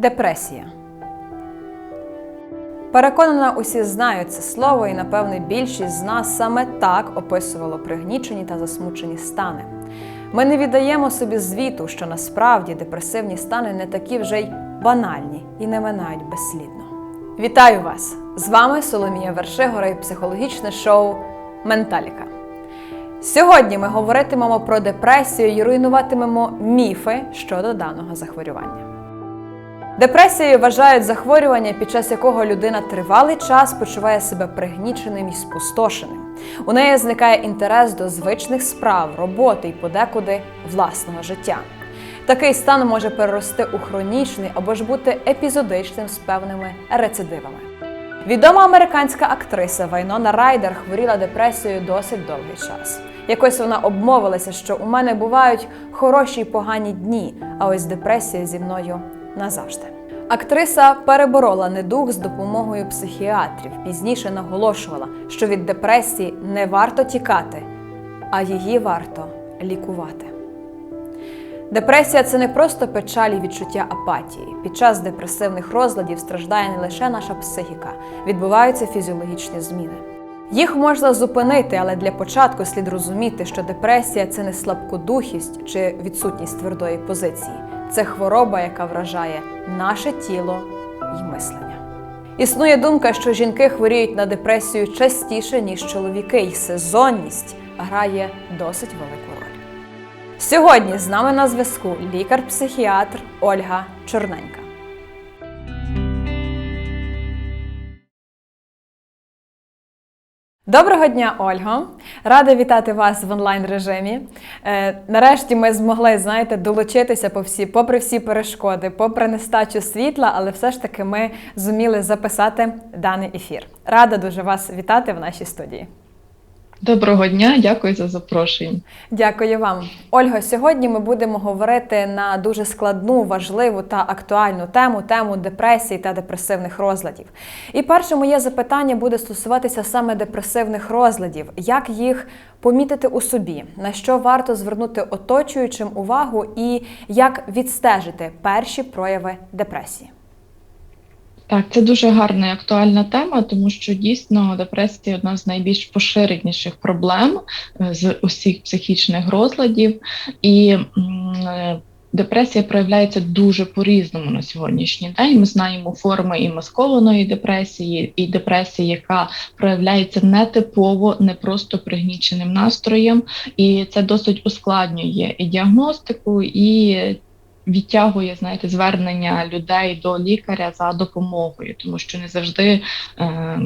Депресія. Переконана, усі знають це слово, і напевне більшість з нас саме так описувало пригнічені та засмучені стани. Ми не віддаємо собі звіту, що насправді депресивні стани не такі вже й банальні і не минають безслідно. Вітаю вас! З вами Соломія Вершигора і психологічне шоу Менталіка. Сьогодні ми говоритимемо про депресію і руйнуватимемо міфи щодо даного захворювання. Депресією вважають захворювання, під час якого людина тривалий час почуває себе пригніченим і спустошеним. У неї зникає інтерес до звичних справ, роботи і подекуди власного життя. Такий стан може перерости у хронічний або ж бути епізодичним з певними рецидивами. Відома американська актриса Вайнона Райдер хворіла депресією досить довгий час. Якось вона обмовилася, що у мене бувають хороші й погані дні, а ось депресія зі мною назавжди. Актриса переборола недуг з допомогою психіатрів. Пізніше наголошувала, що від депресії не варто тікати, а її варто лікувати. Депресія це не просто печаль і відчуття апатії. Під час депресивних розладів страждає не лише наша психіка, відбуваються фізіологічні зміни. Їх можна зупинити, але для початку слід розуміти, що депресія це не слабкодухість чи відсутність твердої позиції, це хвороба, яка вражає наше тіло і мислення. Існує думка, що жінки хворіють на депресію частіше, ніж чоловіки, і сезонність грає досить велику роль. Сьогодні з нами на зв'язку лікар-психіатр Ольга Чорненька. Доброго дня, Ольго! Рада вітати вас в онлайн режимі. Е, нарешті ми змогли, знаєте, долучитися по всі, попри всі перешкоди, попри нестачу світла, але все ж таки ми зуміли записати даний ефір. Рада дуже вас вітати в нашій студії. Доброго дня, дякую за запрошення. Дякую вам, Ольга. Сьогодні ми будемо говорити на дуже складну, важливу та актуальну тему тему депресії та депресивних розладів. І перше моє запитання буде стосуватися саме депресивних розладів, як їх помітити у собі, на що варто звернути оточуючим увагу, і як відстежити перші прояви депресії. Так, це дуже гарна і актуальна тема, тому що дійсно депресія одна з найбільш поширеніших проблем е, з усіх психічних розладів, і депресія проявляється дуже по-різному на сьогоднішній день. Ми знаємо форми і маскованої депресії, і депресії, яка проявляється нетипово, не просто пригніченим настроєм, і це досить ускладнює і діагностику, і відтягує знаєте, звернення людей до лікаря за допомогою, тому що не завжди е,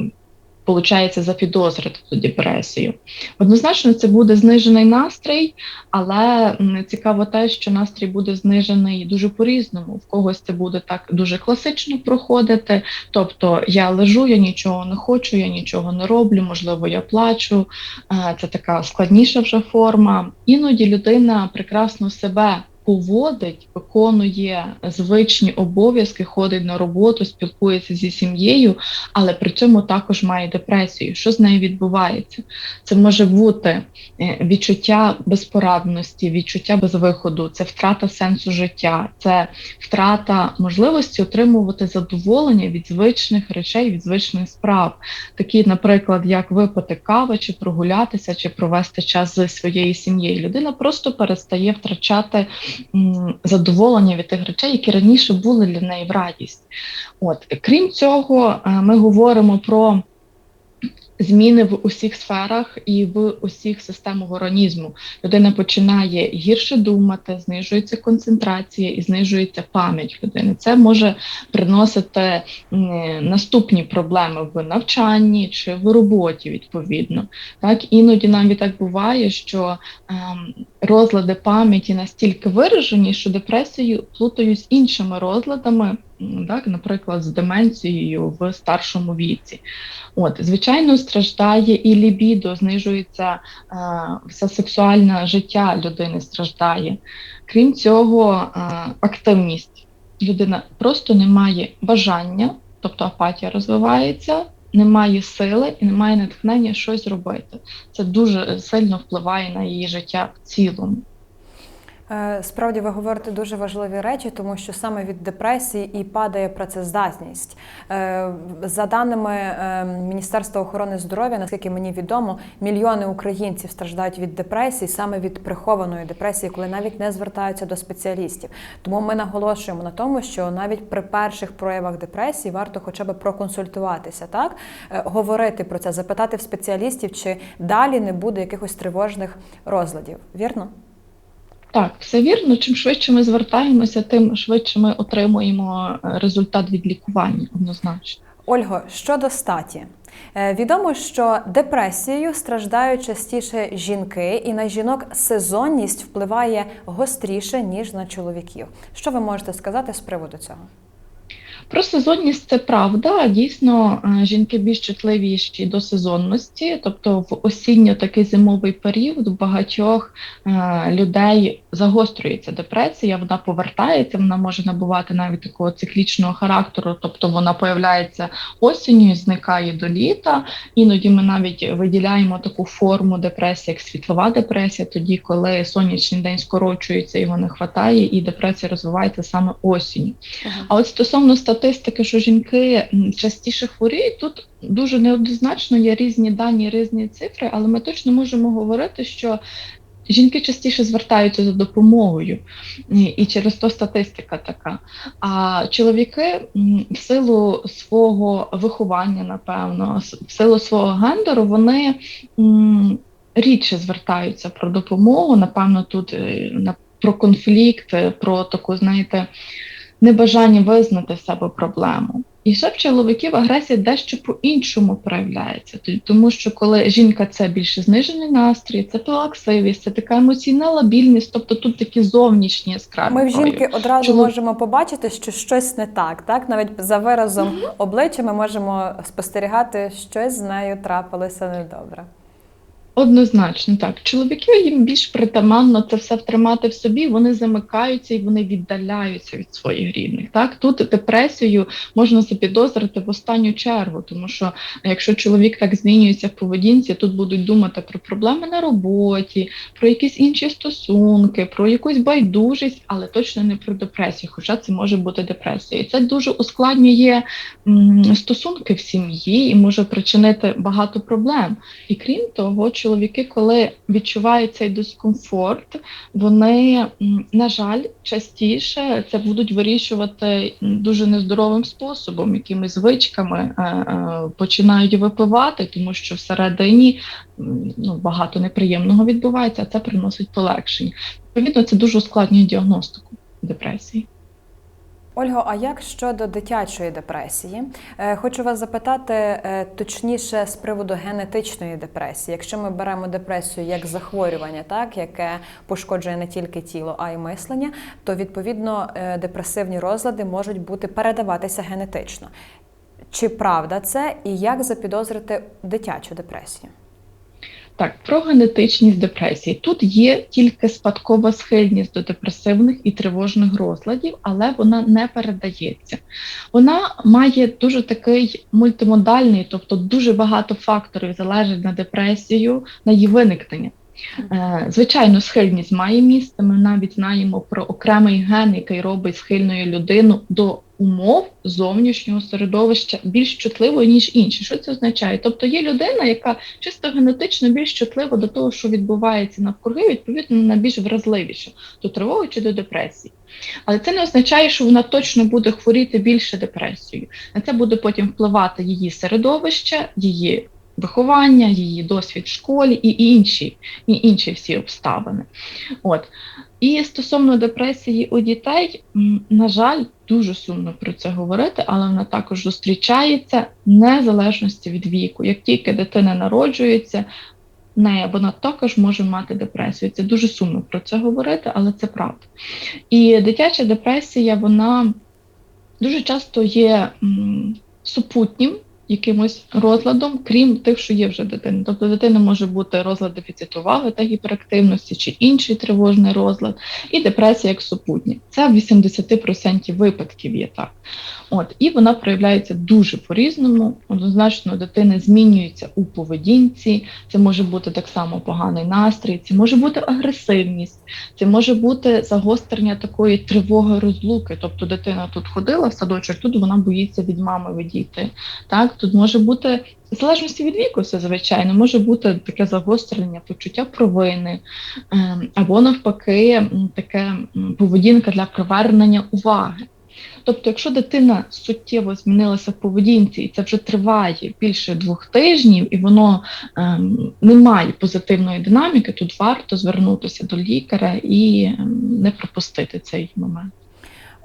Получається запідозрити ту депресію. Однозначно, це буде знижений настрій, але цікаво те, що настрій буде знижений дуже по-різному. В когось це буде так дуже класично проходити. Тобто я лежу, я нічого не хочу, я нічого не роблю, можливо, я плачу. Е, це така складніша вже форма. Іноді людина прекрасно себе поводить, виконує звичні обов'язки, ходить на роботу, спілкується зі сім'єю, але при цьому також має депресію. Що з нею відбувається? Це може бути е, відчуття безпорадності, відчуття безвиходу, це втрата сенсу життя, це втрата можливості отримувати задоволення від звичних речей, від звичних справ, такі, наприклад, як випити кави, чи прогулятися, чи провести час зі своєю сім'єю. Людина просто перестає втрачати задоволення від тих речей, які раніше були для неї в радість. От крім цього, е, ми говоримо про зміни в усіх сферах і в усіх системах організму. Людина починає гірше думати, знижується концентрація і знижується пам'ять людини. Це може приносити наступні проблеми в навчанні чи в роботі, відповідно. Так Іноді навіть так буває, що ем, розлади пам'яті настільки виражені, що депресію плутають з іншими розладами так, наприклад, з деменцією в старшому віці. От, Звичайно, страждає і лібідо, знижується е, все сексуальне життя людини страждає. Крім цього, е, активність. Людина просто не має бажання, тобто апатія розвивається, немає сили і немає натхнення щось робити. Це дуже сильно впливає на її життя в цілому. Е, Справді ви говорите дуже важливі речі, тому що саме від депресії і падає працездатність. Е, За даними е, Міністерства охорони здоров'я, наскільки мені відомо, мільйони українців страждають від депресії, саме від прихованої депресії, коли навіть не звертаються до спеціалістів. Тому ми наголошуємо на тому, що навіть при перших проявах депресії варто хоча б проконсультуватися, так говорити про це, запитати в спеціалістів, чи далі не буде якихось тривожних розладів. Вірно? Так, все вірно. Чим швидше ми звертаємося, тим швидше ми отримуємо е, результат від лікування однозначно. Ольго, щодо статі. Е, Відомо, що депресією страждають частіше жінки, і на жінок сезонність впливає гостріше, ніж на чоловіків. Що ви можете сказати з приводу цього? Про сезонність це правда. Дійсно, е, жінки більш чутливіші до сезонності, тобто в осінньо такий зимовий період у багатьох е, людей загострюється депресія, вона повертається, вона може набувати навіть такого циклічного характеру, тобто вона появляється осінню зникає до літа. Іноді ми навіть виділяємо таку форму депресії, як світлова депресія, тоді, коли сонячний день скорочується, його не вистачає, і депресія розвивається саме осінню. А от стосовно статистики, що жінки частіше хворіють, тут дуже неоднозначно є різні дані, різні цифри, але ми точно можемо говорити, що жінки частіше звертаються за допомогою, і через то статистика така. А чоловіки в силу свого виховання, напевно, в силу свого гендеру, вони рідше звертаються про допомогу. Напевно, тут е, на про конфлікт, про таку, знаєте, небажання визнати в себе проблему. І ще в чоловіків агресія дещо по-іншому проявляється, тому що коли жінка це більше знижений настрій, це плаксивість, це така емоційна лабільність, тобто тут такі зовнішні яскраві. Ми в жінки одразу Чолов- можемо побачити, що щось не так. Так, навіть за виразом обличчя ми можемо спостерігати, щось з нею трапилося недобре. Однозначно, так. Чоловіки їм більш притаманно це все втримати в собі, вони замикаються і вони віддаляються від своїх рідних. Так тут депресію можна запідозрити в останню чергу, тому що якщо чоловік так змінюється в поведінці, тут будуть думати про проблеми на роботі, про якісь інші стосунки, про якусь байдужість, але точно не про депресію, хоча це може бути депресія. Це дуже ускладнює стосунки в сім'ї і може причинити багато проблем. І крім того, чоловіки, коли відчувають цей дискомфорт, вони, на жаль, частіше це будуть вирішувати дуже нездоровим способом, якимись звичками е, е, починають випивати, тому що всередині ну, багато неприємного відбувається, а це приносить полегшення. Відповідно, це дуже ускладнює діагностику депресії. Ольго, а як щодо дитячої депресії? Е, Хочу вас запитати е, точніше з приводу генетичної депресії. Якщо ми беремо депресію як захворювання, так яке пошкоджує не тільки тіло, а й мислення, то відповідно е, депресивні розлади можуть бути передаватися генетично. Чи правда це і як запідозрити дитячу депресію? Так, про генетичність депресії. Тут є тільки спадкова схильність до депресивних і тривожних розладів, але вона не передається. Вона має дуже такий мультимодальний, тобто дуже багато факторів залежить на депресію, на її виникнення. Е, Звичайно, схильність має місце. Ми навіть знаємо про окремий ген, який робить схильною людину до умов зовнішнього середовища більш чутливою, ніж інші. Що це означає? Тобто є людина, яка чисто генетично більш чутлива до того, що відбувається навкруги, відповідно, вона більш вразливіша до тривоги чи до депресії. Але це не означає, що вона точно буде хворіти більше депресією. На це буде потім впливати її середовище, її виховання, її досвід в школі і інші, і інші всі обставини. От. І стосовно депресії у дітей, на жаль, дуже сумно про це говорити, але вона також зустрічається незалежності від віку. Як тільки дитина народжується, в неї вона також може мати депресію. Це дуже сумно про це говорити, але це правда. І дитяча депресія, вона дуже часто є супутнім якимось розладом, крім тих, що є вже в дитини. Тобто, в дитини може бути розлад дефіциту уваги та гіперактивності чи інший тривожний розлад, і депресія як супутня. Це в 80% випадків є так. От, і вона проявляється дуже по-різному. Однозначно, у дитини змінюється у поведінці, це може бути так само поганий настрій, це може бути агресивність, це може бути загострення такої тривоги розлуки. Тобто дитина тут ходила в садочок, тут вона боїться від мами відійти. Так, тут може бути в залежності від віку, все звичайно, може бути таке загострення, почуття провини, ем, або навпаки, таке поведінка для привернення уваги. Тобто, якщо дитина суттєво змінилася в поведінці, і це вже триває більше двох тижнів, і воно ем, не має позитивної динаміки, тут варто звернутися до лікаря і ем, не пропустити цей момент.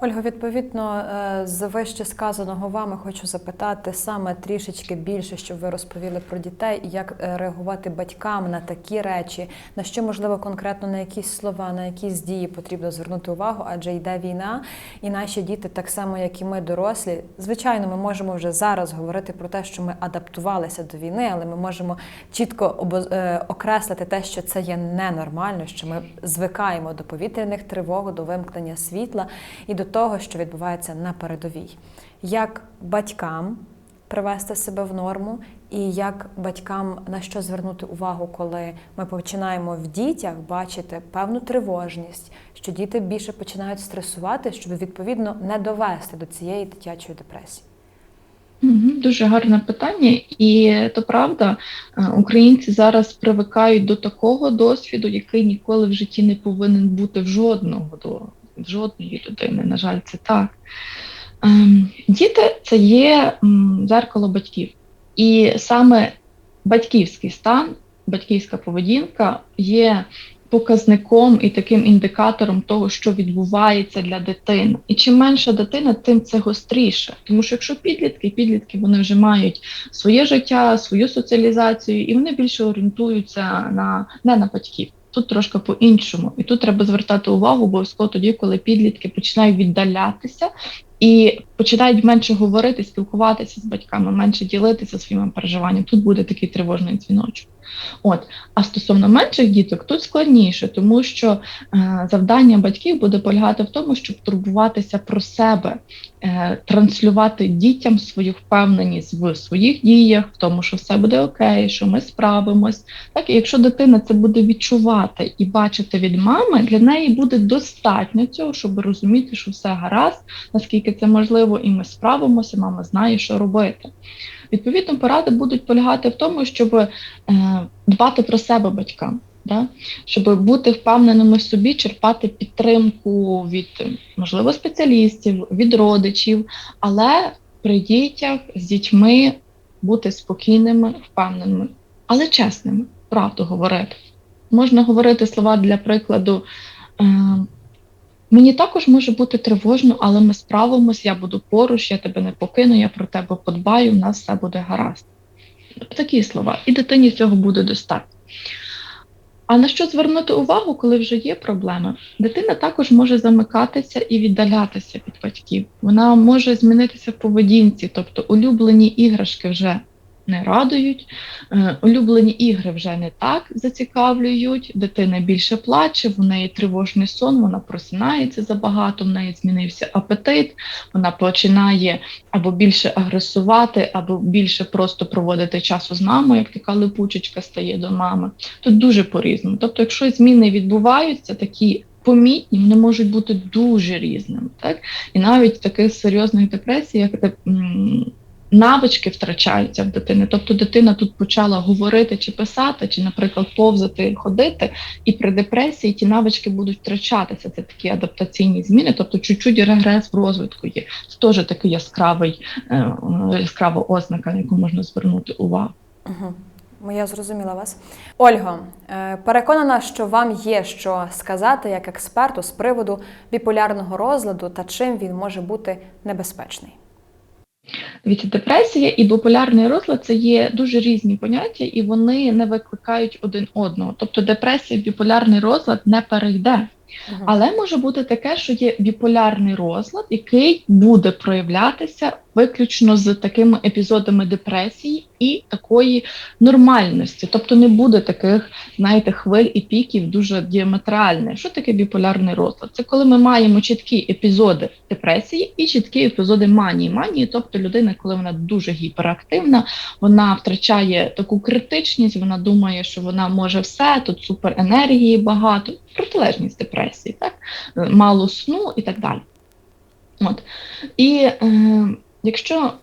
Ольга, відповідно е, з вище сказаного вами хочу запитати саме трішечки більше, щоб ви розповіли про дітей як е, реагувати батькам на такі речі, на що можливо конкретно на якісь слова, на якісь дії потрібно звернути увагу, адже йде війна, і наші діти, так само як і ми, дорослі. Звичайно, ми можемо вже зараз говорити про те, що ми адаптувалися до війни, але ми можемо чітко е, окреслити те, що це є ненормально, що ми звикаємо до повітряних тривог, до вимкнення світла і до того, що відбувається на передовій. Як батькам привести себе в норму, і як батькам на що звернути увагу, коли ми починаємо в дітях бачити певну тривожність, що діти більше починають стресувати, щоб відповідно не довести до цієї дитячої депресії. Дуже гарне питання, і то правда, е, українці зараз привикають до такого досвіду, який ніколи в житті не повинен бути в жодного жодної людини. На жаль, це так. Ем, Діти це є дзеркало батьків, і саме батьківський стан, батьківська поведінка є показником і таким індикатором того, що відбувається для дитини. І чим менша дитина, тим це гостріше. Тому що якщо підлітки, підлітки вони вже мають своє життя, свою соціалізацію, і вони більше орієнтуються на не на батьків. Тут трошки по-іншому, і тут треба звертати увагу обов'язково тоді, коли підлітки починають віддалятися і починають менше говорити, спілкуватися з батьками, менше ділитися своїми переживаннями. Тут буде такий тривожний дзвіночок. От, а стосовно менших діток, тут складніше, тому що е, завдання батьків буде полягати в тому, щоб турбуватися про себе, е, транслювати дітям свою впевненість в своїх діях, в тому, що все буде окей, що ми справимось. Так, і якщо дитина це буде відчувати і бачити від мами, для неї буде достатньо цього, щоб розуміти, що все гаразд, наскільки це можливо, і ми справимося, мама знає, що робити. Відповідно, поради будуть полягати в тому, щоб е, дбати про себе батькам, да? щоб бути впевненими в собі, черпати підтримку від, можливо, спеціалістів, від родичів, але при дітях з дітьми бути спокійними, впевненими, але чесними, правду говорити. Можна говорити слова для прикладу. Мені також може бути тривожно, але ми справимось, я буду поруч, я тебе не покину, я про тебе подбаю, у нас все буде гаразд. Такі слова. І дитині цього буде достатньо. А на що звернути увагу, коли вже є проблеми? Дитина також може замикатися і віддалятися від батьків. Вона може змінитися в поведінці, тобто улюблені іграшки вже не радують, е, улюблені ігри вже не так зацікавлюють, дитина більше плаче, в неї тривожний сон, вона просинається забагато, в неї змінився апетит, вона починає або більше агресувати, або більше просто проводити часу з мамою, як така липучечка стає до мами. Тут дуже по-різному. Тобто, якщо зміни відбуваються, такі помітні, вони можуть бути дуже різними. Так? І навіть в таких серйозних депресіях, як навички втрачаються в дитини. Тобто дитина тут почала говорити чи писати, чи, наприклад, повзати, ходити, і при депресії ті навички будуть втрачатися. Це такі адаптаційні зміни, тобто чуть-чуть регрес в розвитку є. Це теж такий яскравий, е, яскрава ознака, на яку можна звернути увагу. Угу. Я зрозуміла вас. Ольго, е, переконана, що вам є що сказати як експерту з приводу біполярного розладу та чим він може бути небезпечний. Дивіться, депресія і біполярний розлад це є дуже різні поняття, і вони не викликають один одного. Тобто депресія, біполярний розлад не перейде. Але може бути таке, що є біполярний розлад, який буде проявлятися виключно з такими епізодами депресії і такої нормальності. Тобто не буде таких, знаєте, хвиль і піків дуже діаметральних. Що таке біполярний розлад? Це коли ми маємо чіткі епізоди депресії і чіткі епізоди манії. Манії, тобто людина, коли вона дуже гіперактивна, вона втрачає таку критичність, вона думає, що вона може все, тут суперенергії багато, протилежність депресії, так? Мало сну і так далі. От. І е, якщо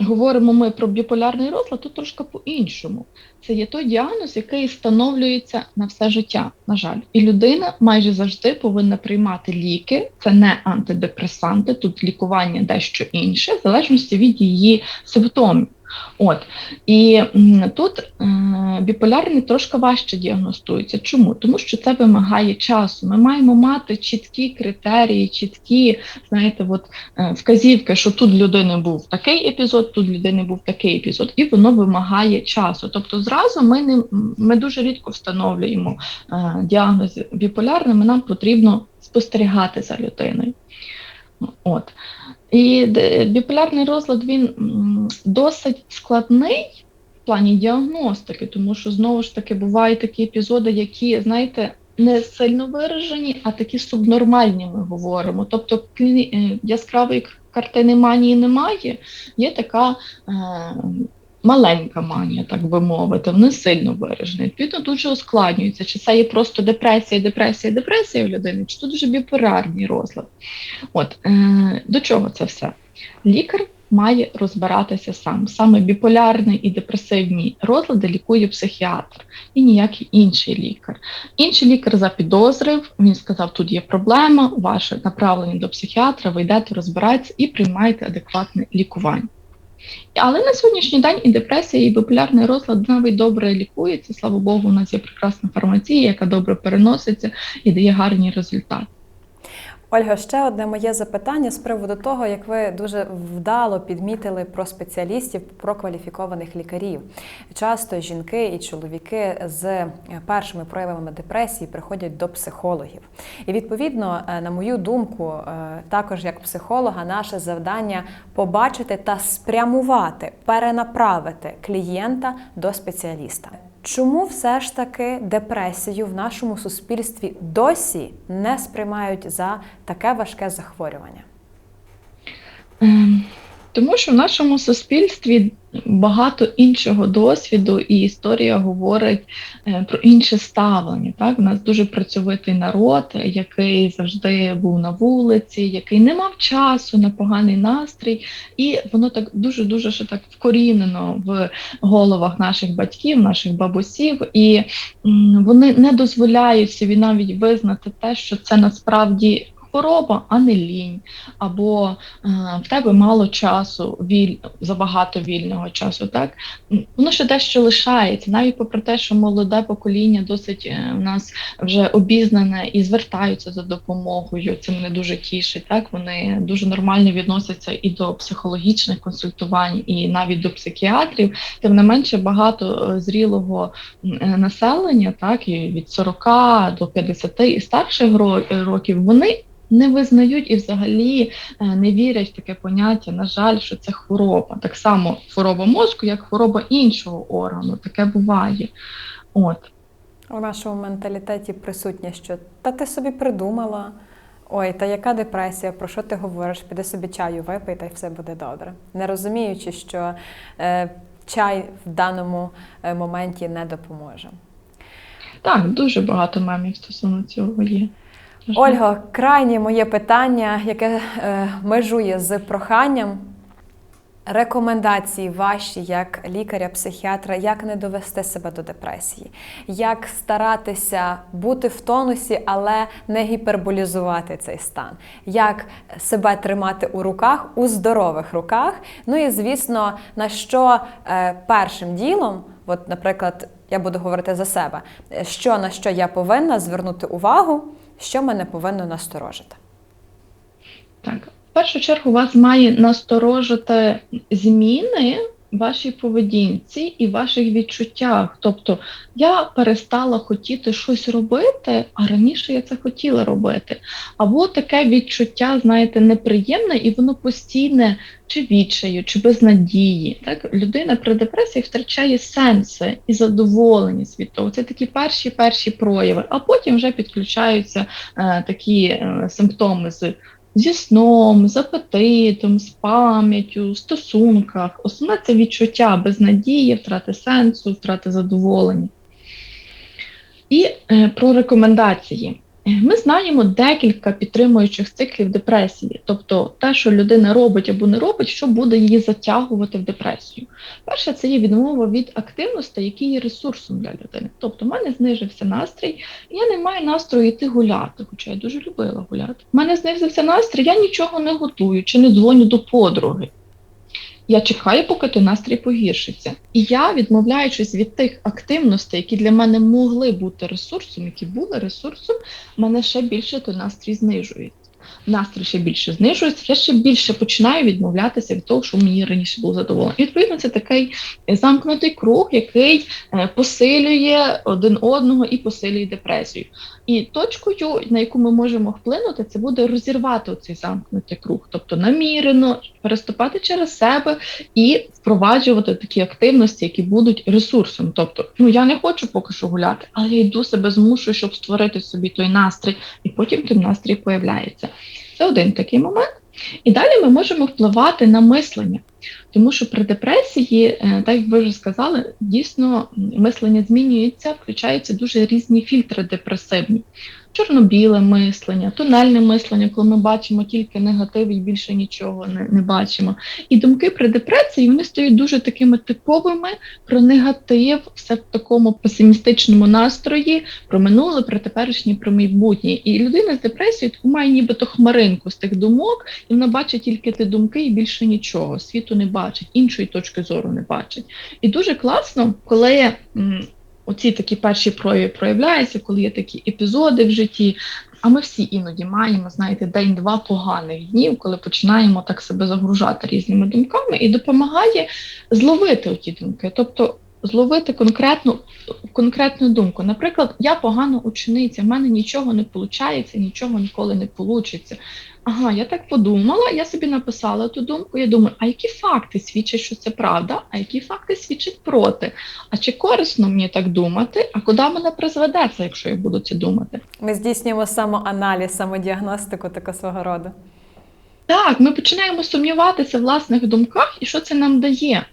говоримо ми про біполярний розлад, то трошки по-іншому. Це є той діагноз, який встановлюється на все життя, на жаль. І людина майже завжди повинна приймати ліки, це не антидепресанти, тут лікування дещо інше, в залежності від її симптомів. От і тут е, біполярний трошки важче діагностується. Чому? Тому що це вимагає часу. Ми маємо мати чіткі критерії, чіткі, знаєте, от е, вказівки, що тут людини був такий епізод, тут людини був такий епізод, і воно вимагає часу. Тобто, зразу ми не ми дуже рідко встановлюємо е, діагноз біполярним, нам потрібно спостерігати за людиною. От. І біполярний розлад він досить складний в плані діагностики, тому що знову ж таки бувають такі епізоди, які, знаєте, не сильно виражені, а такі субнормальні ми говоримо. Тобто е, яскравої картини манії немає, є така. Е... Маленька манія, так би мовити, не сильно виражена. Відповідно, дуже ускладнюється, чи це є просто депресія, депресія, депресія у людини, чи це дуже біполярний розлад. От е, до чого це все? Лікар має розбиратися сам. Саме біполярний і депресивні розлади лікує психіатр і ніякий інший лікар. Інший лікар запідозрив, він сказав, тут є проблема, ваше направлення до психіатра, ви йдете, розбираєтеся і приймаєте адекватне лікування. Але на сьогоднішній день і депресія, і популярний розлад навіть добре лікується. Слава Богу, у нас є прекрасна фармація, яка добре переноситься і дає гарні результати. Ольга, ще одне моє запитання з приводу того, як ви дуже вдало підмітили про спеціалістів, про кваліфікованих лікарів. Часто жінки і чоловіки з першими проявами депресії приходять до психологів. І відповідно, е, на мою думку, е, також як психолога, наше завдання побачити та спрямувати, перенаправити клієнта до спеціаліста. Чому все ж таки депресію в нашому суспільстві досі не сприймають за таке важке захворювання? Тому що в нашому суспільстві багато іншого досвіду, і історія говорить е, про інше ставлення. Так, у нас дуже працьовитий народ, який завжди був на вулиці, який не мав часу на поганий настрій, і воно так дуже дуже ще так вкорінено в головах наших батьків, наших бабусів, і вони не дозволяють собі навіть визнати те, що це насправді. Хвороба, а не лінь, або е, в тебе мало часу, віль, забагато вільного часу. Так воно ще дещо лишається, навіть попри те, що молоде покоління досить е, в нас вже обізнане і звертаються за допомогою. Це мене дуже тішить. Так вони дуже нормально відносяться і до психологічних консультувань, і навіть до психіатрів. Тим не менше, багато е, зрілого е, населення, так і від 40 до 50 і старших років, вони не визнають і взагалі е, не вірять в таке поняття, на жаль, що це хвороба. Так само хвороба мозку, як хвороба іншого органу. Таке буває. От. У нашому менталітеті присутнє, що та ти собі придумала. Ой, та яка депресія, про що ти говориш? Піди собі чаю випий, та й все буде добре. Не розуміючи, що е, чай в даному е, моменті не допоможе. Так, дуже багато мемів стосовно цього є. Ольго, крайнє моє питання, яке е, межує з проханням. Рекомендації ваші як лікаря-психіатра, як не довести себе до депресії, як старатися бути в тонусі, але не гіперболізувати цей стан, як себе тримати у руках, у здорових руках. Ну і звісно, на що е, першим ділом, от, наприклад, я буду говорити за себе, е, що на що я повинна звернути увагу, що мене повинно насторожити. Так, в першу чергу вас має насторожити зміни вашій поведінці і ваших відчуттях. Тобто я перестала хотіти щось робити, а раніше я це хотіла робити. Або таке відчуття, знаєте, неприємне, і воно постійне чи відчаю, чи безнадії. Так? Людина при депресії втрачає сенси і задоволеність від того. Це такі перші перші прояви, а потім вже підключаються е, такі е, симптоми з зі сном, з апетитом, з пам'яттю, в стосунках. Основне це відчуття безнадії, втрати сенсу, втрати задоволення. І е, про рекомендації. Ми знаємо декілька підтримуючих циклів депресії, тобто те, що людина робить або не робить, що буде її затягувати в депресію. Перше, це є відмова від активності, які є ресурсом для людини. Тобто, в мене знижився настрій, я не маю настрою йти гуляти, хоча я дуже любила гуляти. У мене знизився настрій, я нічого не готую чи не дзвоню до подруги. Я чекаю, поки той настрій погіршиться. І я, відмовляючись від тих активностей, які для мене могли бути ресурсом, які були ресурсом, мене ще більше той настрій знижується. Настрій ще більше знижується, я ще більше починаю відмовлятися від того, що мені раніше було задоволено. І відповідно, це такий замкнутий круг, який е, посилює один одного і посилює депресію. І точкою, на яку ми можемо вплинути, це буде розірвати цей замкнутий круг, тобто намірено переступати через себе і впроваджувати такі активності, які будуть ресурсом. Тобто, ну я не хочу поки що гуляти, але я йду себе змушую, щоб створити собі той настрій, і потім той настрій появляється. Це один такий момент. І далі ми можемо впливати на мислення, тому що при депресії, е, так як ви вже сказали, дійсно мислення змінюється, включаються дуже різні фільтри депресивні. Чорно-біле мислення, тунельне мислення, коли ми бачимо тільки негатив і більше нічого не, не бачимо. І думки при депресії вони стають дуже такими типовими про негатив, все в такому песимістичному настрої, про минуле, про теперішнє, про майбутнє. І людина з депресією таку має нібито хмаринку з тих думок, і вона бачить тільки ті думки і більше нічого. Світу не бачить, іншої точки зору не бачить. І дуже класно, коли. Оці такі перші прояви проявляються, коли є такі епізоди в житті. А ми всі іноді маємо, знаєте, день-два поганих днів, коли починаємо так себе загружати різними думками, і допомагає зловити оті думки. Тобто зловити конкретну конкретну думку. Наприклад, я погана учениця, в мене нічого не виходить, нічого ніколи не вийде. Ага, я так подумала, я собі написала ту думку. Я думаю, а які факти свідчать, що це правда, а які факти свідчать проти? А чи корисно мені так думати? А куди мене призведе це, якщо я буду це думати? Ми здійснюємо самоаналіз, самодіагностику такого свого роду. Так, ми починаємо сумніватися в власних думках, і що це нам дає?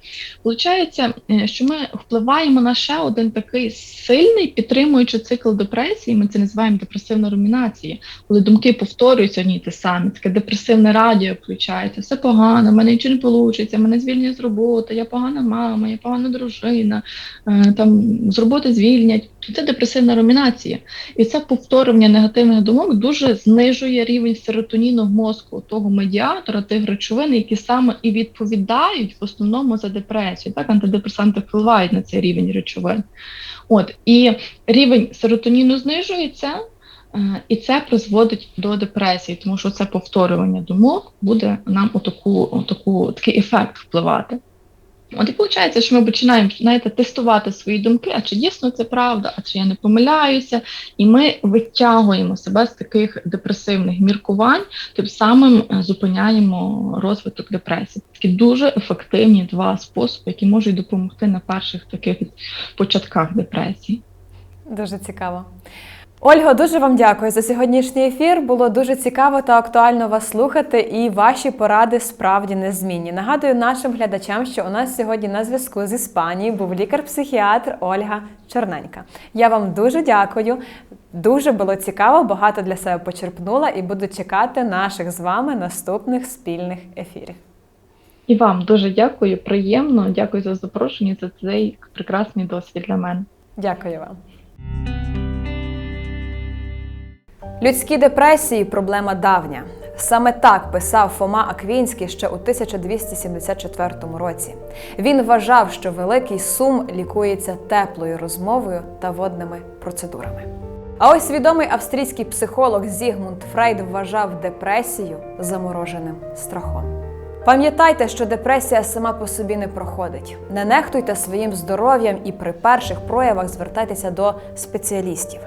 Получається, е, що ми впливаємо на ще один такий сильний підтримуючий цикл депресії. Ми це називаємо депресивна румінація, коли думки повторюються одні ті самі, таке депресивне радіо включається, все погано, в мене нічого не вийде, мене звільнять з роботи, я погана мама, я погана дружина, е, там з роботи звільнять. Це депресивна румінація. І це повторювання негативних думок дуже знижує рівень серотоніну в мозку того медіатора, тих речовин, які саме і відповідають в основному за депресію. Так, антидепресанти впливають на цей рівень речовин. От і рівень серотоніну знижується. е, І це призводить до депресії, тому що це повторювання думок буде нам отаку, отаку, такий ефект впливати. От і виходить, що ми починаємо знаєте, тестувати свої думки, а чи дійсно це правда, а чи я не помиляюся, і ми витягуємо себе з таких депресивних міркувань, тим самим е, зупиняємо розвиток депресії. Такі дуже ефективні два способи, які можуть допомогти на перших таких початках депресії. Дуже цікаво. Ольго, дуже вам дякую за сьогоднішній ефір. Було дуже цікаво та актуально вас слухати, і ваші поради справді незмінні. Нагадую нашим глядачам, що у нас сьогодні на зв'язку з Іспанії був лікар-психіатр Ольга Чорненька. Я вам дуже дякую. Дуже було цікаво, багато для себе почерпнула і буду чекати наших з вами наступних спільних ефірів. І вам дуже дякую, приємно. Дякую за запрошення за цей прекрасний досвід для мене. Дякую вам. Людські депресії проблема давня. Саме так писав Фома Аквінський ще у 1274 році. Він вважав, що великий сум лікується теплою розмовою та водними процедурами. А ось відомий австрійський психолог Зігмунд Фрейд вважав депресію замороженим страхом. Пам'ятайте, що депресія сама по собі не проходить. Не нехтуйте своїм здоров'ям і при перших проявах звертайтеся до спеціалістів.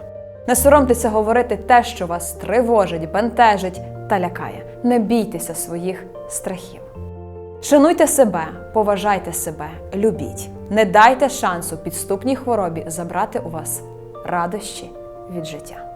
Не соромтеся говорити те, що вас тривожить, бентежить та лякає. Не бійтеся своїх страхів. Шануйте себе, поважайте себе, любіть. Не дайте шансу підступній хворобі забрати у вас радощі від життя.